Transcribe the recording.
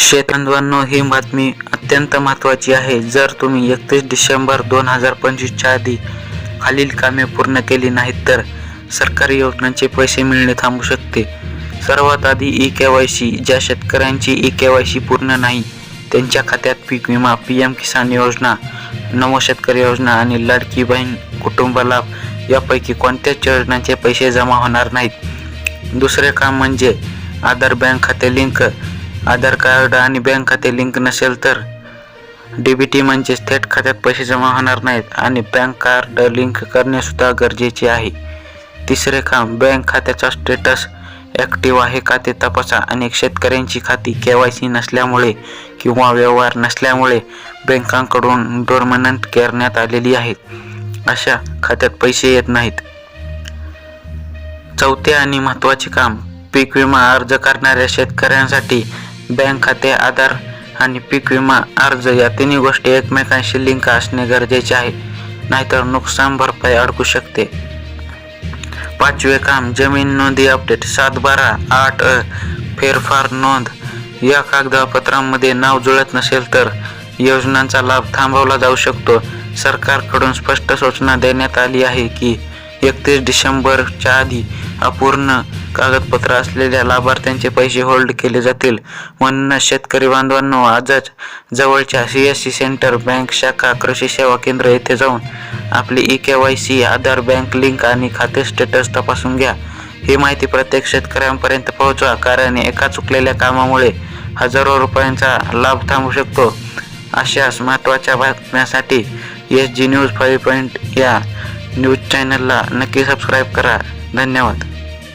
शेतबांधवांनो ही बातमी अत्यंत महत्त्वाची आहे. जर तुम्ही एकतीस डिसेंबर दोन हजार पंचवीसच्या आधी खालील कामे पूर्ण केली नाहीत तर सरकारी योजनांचे पैसे मिळणे थांबू शकते. सर्वात आधी ई के वाय सी ज्या शेतकऱ्यांची ई के वाय सी पूर्ण नाही त्यांच्या खात्यात पीक विमा पी एम किसान योजना नमो शेतकरी योजना आणि लाडकी बहीण कुटुंब लाभ यापैकी कोणत्याच योजनांचे पैसे जमा होणार नाहीत. दुसरे काम म्हणजे आधार बँक खाते लिंक आधार कार्ड आणि बँक खाते लिंक नसेल तर डी बी टी म्हणजेच थेट खात्यात पैसे जमा होणार नाहीत आणि बँक कार्ड लिंक करणेसुद्धा गरजेचे आहे. तिसरे काम बँक खात्याचा स्टेटस ॲक्टिव्ह आहे का ते तपासा अनेक शेतकऱ्यांची खाती के वाय सी नसल्यामुळे किंवा व्यवहार नसल्यामुळे बँकांकडून डोरमनंट करण्यात आलेली आहेत अशा खात्यात पैसे येत नाहीत. चौथे आणि महत्त्वाचे काम पीक विमा अर्ज करणाऱ्या शेतकऱ्यांसाठी बँक खाते आधार आणि पीक विमा अर्ज या तिन्ही गोष्टी एकमेकांशी लिंक असणे गरजेचे आहे. नाहीतर नुकसान भरपाई अडकू शकते. पाचवे काम जमीन नोंदी अपडेट सात बारा आठ अ फेरफार नोंद. या कागदपत्रांमध्ये नाव जुळत नसेल तर योजनांचा लाभ थांबवला जाऊ शकतो. सरकारकडून स्पष्ट सूचना देण्यात आली आहे की एकतीस डिसेंबरच्या आधी अपूर्ण कागदपत्र असलेल्या लाभार्थ्यांचे पैसे होल्ड केले जातील. म्हणूनच शेतकरी बांधवांनो आजच जवळच्या C S C centre bank शाखा कृषी सेवा केंद्र येथे जाऊन आपली E K Y C Aadhaar bank link आणि खाते स्टेटस तपासून घ्या. ही माहिती प्रत्येक शेतकऱ्यांपर्यंत पोहोचवा कारण एका चुकलेल्या कामामुळे हजारो रुपयांचा लाभ थांबू शकतो. अशाच महत्त्वाच्या बातम्यासाठी S G news five point या न्यूज चॅनलला नक्की सबस्क्राईब करा. धन्यवाद.